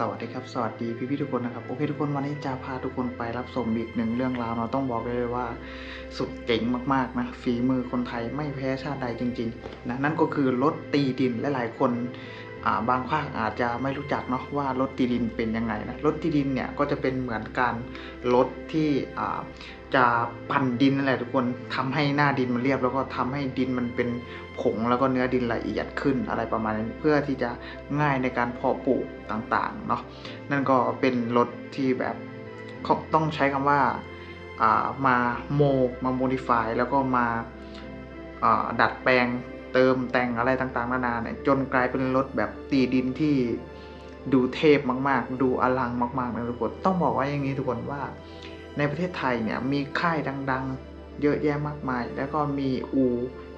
สวัสดีครับ สวัสดีพี่พี่ๆทุกคนนะครับ โอเคทุกคนวันนี้จะพาทุกคนไปรับชมอีกหนึ่งเรื่องราวเราต้องบอกเลยว่าสุดเจ๋งมากๆนะฝีมือคนไทยไม่แพ้ชาติใดจริง ๆ นะนั่นก็คือรถตีดินและหลายๆคน บางภาคอาจจะไม่รู้จักเนาะว่ารถตีดินเป็นยังไงนะรถตีดินเนี่ยก็จะเป็นเหมือนการรถที่จะปั่นดินนั่นแหละทุกคนทำให้หน้าดินมันเรียบ แล้วก็ทำให้ดินมันเป็นผงแล้วก็เนื้อดินละเอียดขึ้นอะไรประมาณนี้เพื่อที่จะง่ายในการเพาะปลูกต่างๆเนาะนั่นก็เป็นรถที่แบบต้องใช้คำว่าามาโมมาโมดิฟายแล้วก็มาาดัดแปลง เติมแต่งอะไรต่างๆนานาเนี่ยจนกลายเป็นรถแบบตีดินที่ดูเทพมากๆ ดูอลังมากๆนะทุกคนต้องบอกว่าอย่างนี้ทุกคนว่า ในประเทศไทยเนี่ยมีค่ายดังๆ เยอะแยะมากมาย แล้วก็มีอู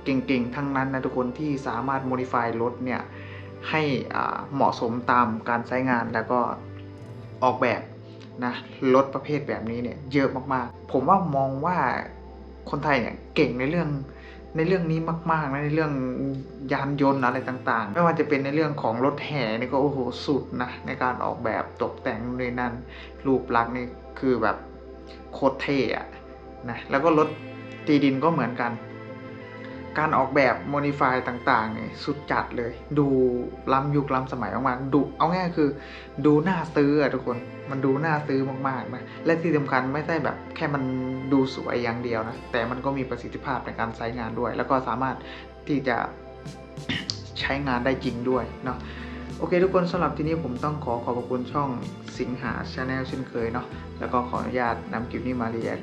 เก่งๆ ทั้งนั้นนะทุกคนที่สามารถโมดิฟายรถเนี่ยให้เหมาะสมตามการใช้งานแล้วก็ออกแบบนะรถประเภทแบบนี้เนี่ยเยอะมากๆ ผมว่ามองว่าคนไทยเนี่ยเก่งในเรื่อง ในเรื่องนี้มากๆนะในเรื่องยานยนต์อะไรต่างๆ ไม่ว่าจะเป็นในเรื่องของรถแห่นี่ก็โอ้โหสุดนะในการออกแบบตกแต่งในนั้น รูปลักษณ์นี่คือแบบโคตรเท่อะนะแล้วก็รถตีดินก็เหมือนกัน การออกแบบโมดิฟายต่างๆเนี่ยสุดจัดเลย ดูล้ำยุคล้ำสมัยมากๆดูเอาง่ายคือดูน่าซื้ออะทุกคนมันดูน่าซื้อมากๆนะและที่สำคัญไม่ใช่แบบแค่มันดูสวยอย่างเดียวนะ แต่มันก็มีประสิทธิภาพในการใช้งานด้วย แล้วก็สามารถที่จะใช้งานได้จริงด้วยเนาะโอเคทุกคนสำหรับที่นี้ผมต้องขอขอบคุณช่องสิงหาชาแนลเช่นเคยเนาะแล้วก็ขออนุญาตนำคลิปนี้มาเรียก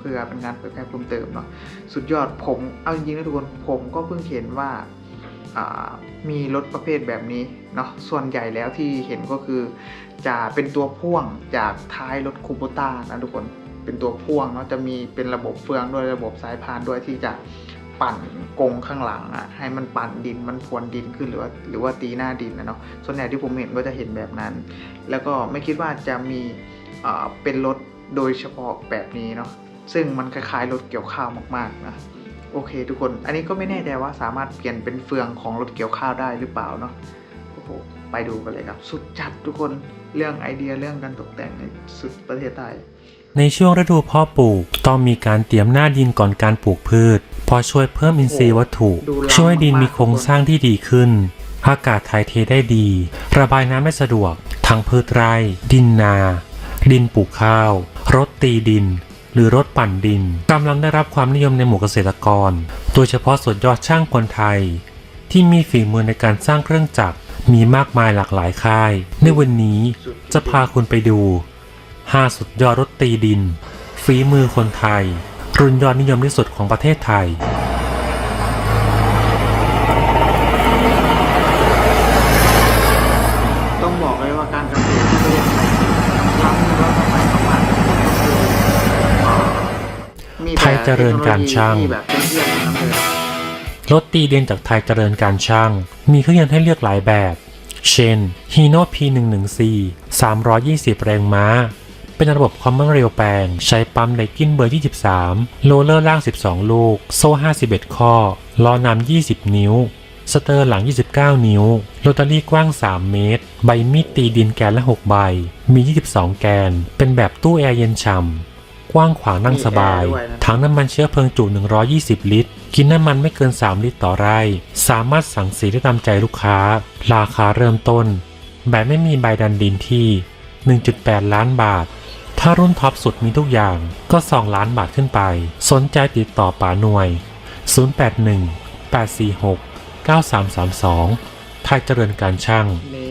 เพื่อเป็นงานเผยแพร่เพิ่มเติมเนาะสุดยอดผมเอาจริงๆนะทุกคนผมก็เพิ่งเห็นว่ามีรถประเภทแบบนี้เนาะส่วนใหญ่แล้วที่เห็นก็คือจะเป็นตัวพ่วงจากท้ายรถคูโบต้านะทุกคนเป็นตัวพ่วงเนาะจะมีเป็นระบบเฟืองด้วยระบบสายพานด้วยที่จะปั่นกงข้างหลังอะให้มันปั่นดินมันพวนดินขึ้นหรือว่าหรือว่าตีหน้าดินนะเนาะส่วนใหญ่ที่ผมเห็นก็จะเห็นแบบนั้น แล้วก็ไม่คิดว่าจะมีเป็นรถโดยเฉพาะแบบนี้เนาะ ซึ่งมันคล้ายๆรถเกี่ยวข้าวมากๆนะโอเค ทุกคนอันนี้ก็ไม่แน่ใจว่าสามารถเปลี่ยนเป็นเฟืองของรถเกี่ยวข้าวได้หรือเปล่าเนาะโอ้โหไปดูกันเลยครับ สุดจัดทุกคนเรื่องไอเดียเรื่องการตกแต่งในสุดประเทศไทยในช่วงฤดูเพาะปลูกต้องมีการเตรียมหน้าดินก่อนการปลูกพืชเพอช่วยเพิ่มอินทรีย์วัตถุดูล้ำช่วยดินมีมากๆโครงสร้างที่ดีขึ้น อากาศถ่ายเทได้ดี ระบายน้ำได้สะดวก ทั้งพืชไร่ ดินนา ดินปลูกข้าว รถตีดิน หรือรถปั่นดินกำลังได้รับความนิยมในหมู่เกษตรกร โดยเฉพาะสุดยอดช่างคนไทย ที่มีฝีมือในการสร้างเครื่องจักรมีมากมายหลากหลายค่าย ในวันนี้จะพาคุณไปดู 5 สุดยอดรถตีดิน ฝีมือคนไทย รุ่นยอดนิยมที่สุดของประเทศไทย เจริญการช่างเทคโนโลยีที่แบบเยี่ยมๆทั้งนั้นเลยรถตีดินจากไทยเจริญการช่าง มีเครื่องยนต์ให้เลือกหลายแบบ เช่น Hino P114 320 แรงม้า เป็นระบบความเร็วแปลง ใช้ปั๊มไดกินเบอร์ 23 โรลเลอร์ล่าง 12 ลูก โซ่ 51 ข้อ ล้อนำ20 นิ้ว สเตอร์หลัง 29 นิ้ว โรตารี่กว้าง 3 เมตร ใบมีดตีดินแกนละ 6 ใบ มี 22 แกน เป็นแบบตู้แอร์เย็นฉ่ำ กว้างขวางนั่งสบายมีแอร์ด้วยนะถังน้ำมันเชื้อเพลิงจุ 120 ลิตร กินน้ำมันไม่เกิน 3 ลิตรต่อไร่ สามารถสั่งสีได้ตามใจลูกค้า ราคาเริ่มต้น แบบไม่มีใบดันดินที่ 1.8 ล้านบาท ถ้ารุ่นท็อปสุดมีทุกอย่างก็ 2 ล้านบาทขึ้นไป สนใจติดต่อป่าหน่วย 081 846 9332ไทยเจริญการช่างนี่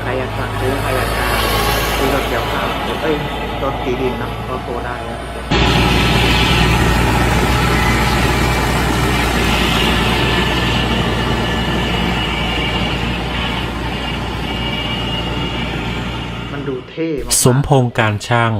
ใครอยากสั่งซื้อใครอยากจะซื้อรถเกี่ยวข้าวเอ้ยรถ ตีดินนะก็โทรได้แล้วมันดูเท่มากสมพงษ์การช่าง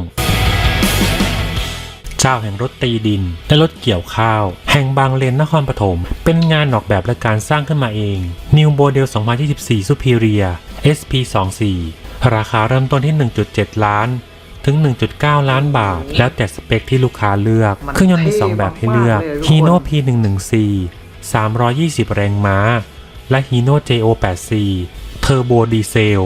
เจ้าแห่งรถตีดิน และรถเกี่ยวข้าว แห่งบางเลนนครปฐม เป็นงานออกแบบและการสร้างขึ้นมาเอง New Model 2024 Superior SP24 ราคาเริ่มต้นที่ 1.7 ล้าน ถึง 1.9 ล้านบาท แล้วแต่สเปคที่ลูกค้าเลือก เครื่องยนต์มี 2 แบบให้เลือก Hino P114 320 แรงม้า และ Hino JO84 Turbo Diesel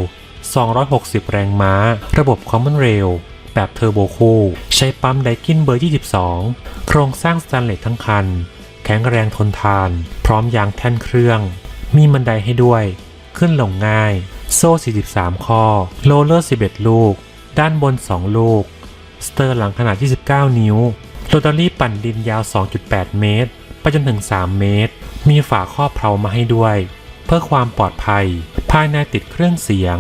260 แรงม้า ระบบ Common Rail แบบเทอร์โบคูลใช้ปั๊มไดกินเบอร์ 22 โครงสร้างสแตนเลสทั้งคัน แข็งแรงทนทาน พร้อมยางแท่นเครื่อง มีบันไดให้ด้วย ขึ้นลงง่าย โซ่ 43 ข้อ โรลเลอร์ 11 ลูก ด้านบน 2 ลูก สเตอร์หลังขนาด 29 นิ้ว โรตารี่ปั่นดินยาว 2.8 เมตร ไปจนถึง 3 เมตร มีฝาครอบเพลามาให้ด้วย เพื่อความปลอดภัย ภายในติดเครื่องเสียง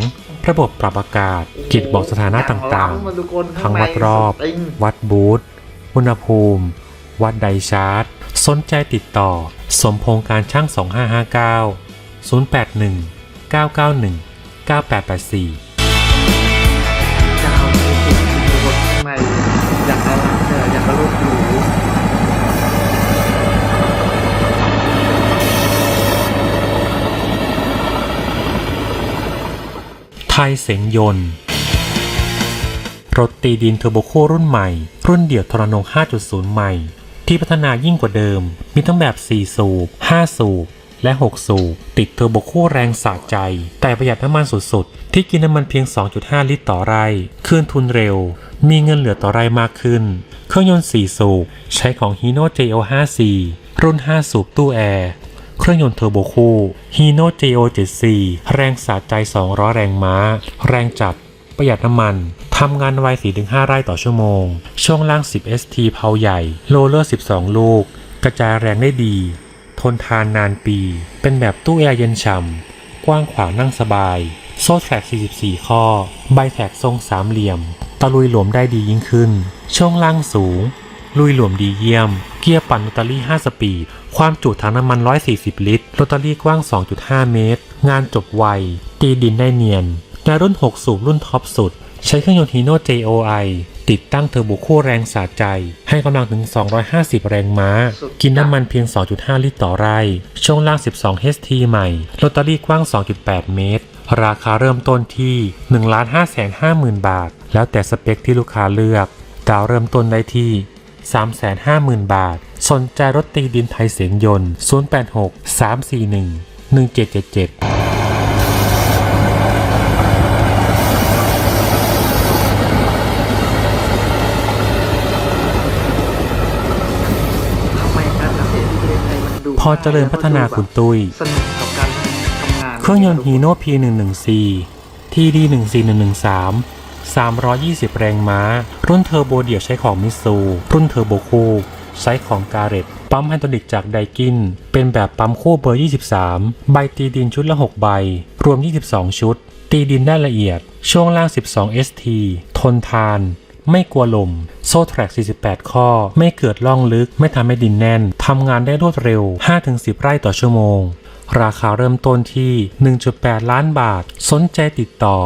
ระบบปรับอากาศ กิจบอกสถานะต่างๆ ทั้งวัดรอบ วัดบูธอุณหภูมิ วัดไดชาร์จสนใจติดต่อ สมพงษ์การช่าง 2559 081 991 9884 เสงยนต์ รถตีดินเทอร์โบโครุ่นใหม่ รุ่นเดี่ยวทรนง 5.0 ใหม่ ที่พัฒนายิ่งกว่าเดิม มีทั้งแบบ 4 สูบ 5 สูบ และ 6 สูบ ติดเทอร์โบโคแรงสะใจ แต่ประหยัดน้ำมันสุดๆ ที่กินน้ำมันเพียง 2.5 ลิตรต่อไร่คืนทุนเร็ว มีเงินเหลือต่อไร่มากขึ้น เครื่องยนต์ 4 สูบ ใช้ของ Hino JO5C รุ่น 5 สูบตู้แอร์ เครื่องยนต์เทอร์โบคู่ Hino JO 74แรงสะใจ 200 แรงม้า แรงจัด ประหยัดน้ำมันทำงานไว 4-5 ไร่ต่อชั่วโมง ช่วงล่าง 10 ST เพาใหญ่ โรลเลอร์ 12 ลูก กระจายแรงได้ดี ทนทานนานปี เป็นแบบตู้แอร์เย็นฉ่ำ กว้างขวางนั่งสบาย โซ่แท็ก 44 ข้อ ใบแท็กทรงสามเหลี่ยม ตะลุยหลวมได้ดียิ่งขึ้น ช่วงล่างสูง ลุยหลวมดีเยี่ยม เกียร์ปั่นโรตารี่ 5 สปีด ความจุถังน้ำมัน 140 ลิตรโรตารี่กว้าง 2.5 เมตร งานจบไว ตีดินได้เนียนในรุ่น 6 สูบรุ่นท็อปสุด ใช้เครื่องยนต์ Hino JOI ติดตั้งเทอร์โบคู่แรงสะใจ ให้กำลังถึง 250 แรงม้า กินน้ำมันเพียง 2.5 ลิตรต่อไร่ ช่วงล่าง 12 HT ใหม่โรตารี่กว้าง 2.8 เมตร ราคาเริ่มต้นที่ 1,550,000 บาท แล้วแต่สเปคที่ลูกค้าเลือกดาวเริ่มต้นได้ที่ 350,000 บาท สนใจรถตีดินไทยเสียงยนต์ 086 341 1777ทำไมการทำเอทีไทยมันดูพอเจริญพัฒนาคุณตุ้ยสนุกกับการทำงานเครื่องยนต์ Hino P114 TD 14113 320 แรงม้า รุ่นเทอร์โบเดี่ยวใช้ของมิซูรุ่นเทอร์โบคู่ ใช้ของการเ e ตปั๊มไฮดรอลิกจากไดกิน เป็นแบบปั๊มคู่เบอร์ 23 ใบตีดินชุดละ 6 ใบ รวม 22 ชุด ตีดินได้ละเอียด ช่วงล่าง 12 ST ทนทาน ไม่กลัวลม โซ่แทร็ก 48 ข้อ ไม่เกิดล่องลึก ไม่ทำให้ดินแน่น ทำงานได้รวดเร็ว 5-10 ไร่ต่อชั่วโมง ราคาเริ่มต้นที่ 1.8 ล้านบาท สนใจติดต่อ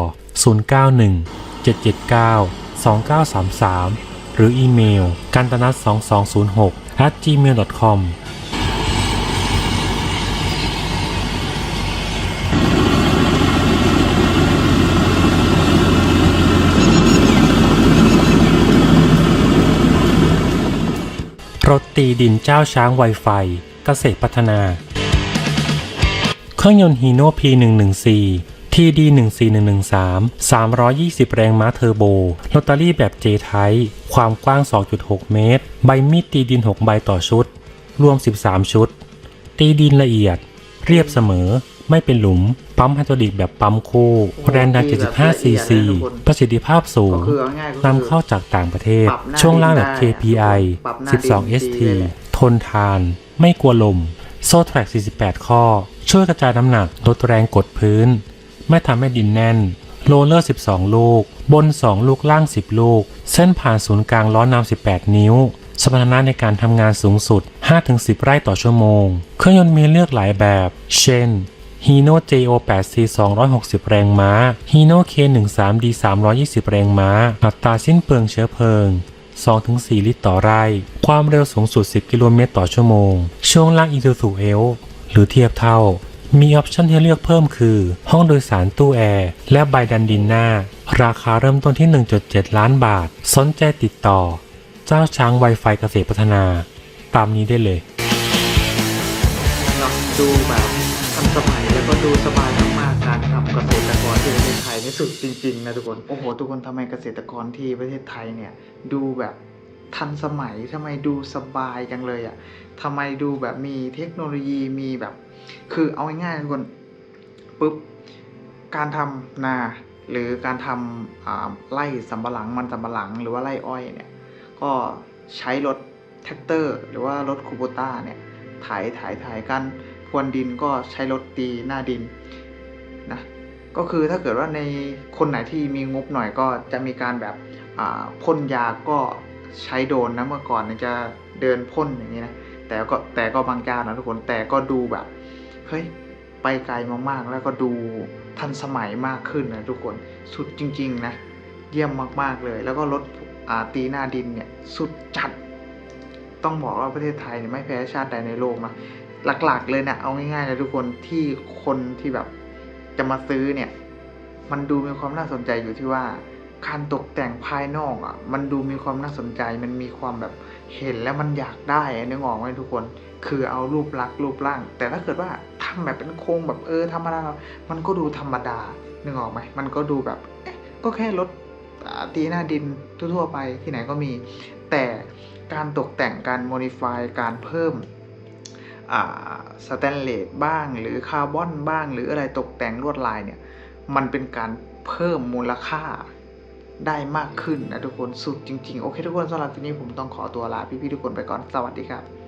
091 779 2933 รืออีเมลกันตนัท2206 at gmail.com รถตีดินเจ้าช้างไวไฟ เกษตรพัฒนา เครื่องยนต์ Hino P114 TD 14113 320 แรงม้าเทอร์โบโรตารี่แบบ J Type ความกว้าง 2.6 เมตร ใบมีดตีดิน 6 ใบต่อชุด รวม 13 ชุด ตีดินละเอียด เรียบเสมอ ไม่เป็นหลุม ปั๊มไฮดรอลิกแบบปั๊มคู่ แรงดัน 75 ซีซี ประสิทธิภาพสูง นำเข้าจากต่างประเทศ ช่วงล่างแบบ KPI ปรับหน้าดิน12 ST ดีเลยแหละทนทาน ไม่กลัวลม โซ่แทร็ก 48 ข้อ ช่วยกระจายน้ำหนัก ลดแรงกดพื้น ไม่ทำให้ดินแน่น โรลเลอร์ 12 ลูก บน 2 ลูกล่าง 10 ลูก เส้นผ่านศูนย์กลางล้อนำ18 นิ้ว สมรรถนะในการทำงานสูงสุด 5-10 ไร่ต่อชั่วโมง เครื่องยนต์มีเลือกหลายแบบ เช่น Hino JO8C 260 แรงม้า Hino K13D 320 แรงม้า อัตราสิ้นเปลืองเชื้อเพลิง 2-4 ลิตรต่อไร่ ความเร็วสูงสุด 10 กิโลเมตรต่อชั่วโมง ช่วงล่าง Isuzu L หรือเทียบเท่า มีออปชันให้เลือกเพิ่มคือ ห้องโดยสารตู้แอร์ และใบดันดินหน้า ราคาเริ่มต้นที่ 1.7 ล้านบาท สนใจติดต่อ เจ้าช้างไวไฟเกษตรพัฒนา ตามนี้ได้เลยเนาะดูแบบทันสมัยแล้วก็ดูสบายมากๆการทำเกษตรกรที่ประเทศไทยนี่สุดจริงๆนะทุกคนโอ้โหทุกคนทำไมเกษตรกรที่ประเทศไทยเนี่ยดูแบบทันสมัยทำไมดูสบายจังเลยอะ่ะทำไมดูแบบมีเทคโนโลยีมีแบบ คือเอาง่ายๆทุกคนปุ๊บการทำนาหรือการทำไร่สำปะหลังมันสำปะหลังหรือว่าไร่อ้อยเนี่ยก็ใช้รถแท็กเตอร์ หรือว่ารถคูโบต้าเนี่ยถ่ายถ่ายถ่ายกันพรวนดินก็ใช้รถตีหน้าดินนะก็คือถ้าเกิดว่าในคนไหนที่มีงบหน่อยก็จะมีการแบบพ่นยาก็ใช้โดรนนะเมื่อก่อนจะเดินพ่นอย่างนี้นะแต่ก็แต่ก็บางการนะทุกคนแต่ก็ดูแบบ เฮ้ยไปไกลมากๆ แล้วก็ดูทันสมัยมากขึ้นนะทุกคนสุดจริง ๆ นะ เยี่ยมมากๆเลย แล้วก็รถอาตีหน้าดินเนี่ยสุดจัด ต้องบอกว่าประเทศไทยเนี่ยไม่แพ้ชาติใดในโลกนะหลักๆเลยเนะเอาง่ายๆเลยทุกคนที่คนที่แบบจะมาซื้อเนี่ย มันดูมีความน่าสนใจอยู่ที่ว่าการตกแต่งภายนอกอะ มันดูมีความน่าสนใจ มันมีความแบบเห็นแล้วมันอยากได้นึกออกไหมทุกคน คือเอารูปลักษณ์รูปร่าง แต่ถ้าเกิดว่า ทำแบบเป็นโครงแบบเออธรรมดา มันก็ดูธรรมดานึกออกไหมมันก็ดูแบบก็แค่รถตีหน้าดินทั่วๆไปที่ไหนก็มี แต่การตกแต่งการโมดิฟายการเพิ่มสแตนเลสบ้างหรือคาร์บอนบ้าง หรืออะไรตกแต่งลวดลายเนี่ย มันเป็นการเพิ่มมูลค่าได้มากขึ้นนะทุกคนสุดจริงๆ โอเคทุกคนสำหรับที่นี้ผมต้องขอตัวลาพี่ๆทุกคนไปก่อนสวัสดีครับ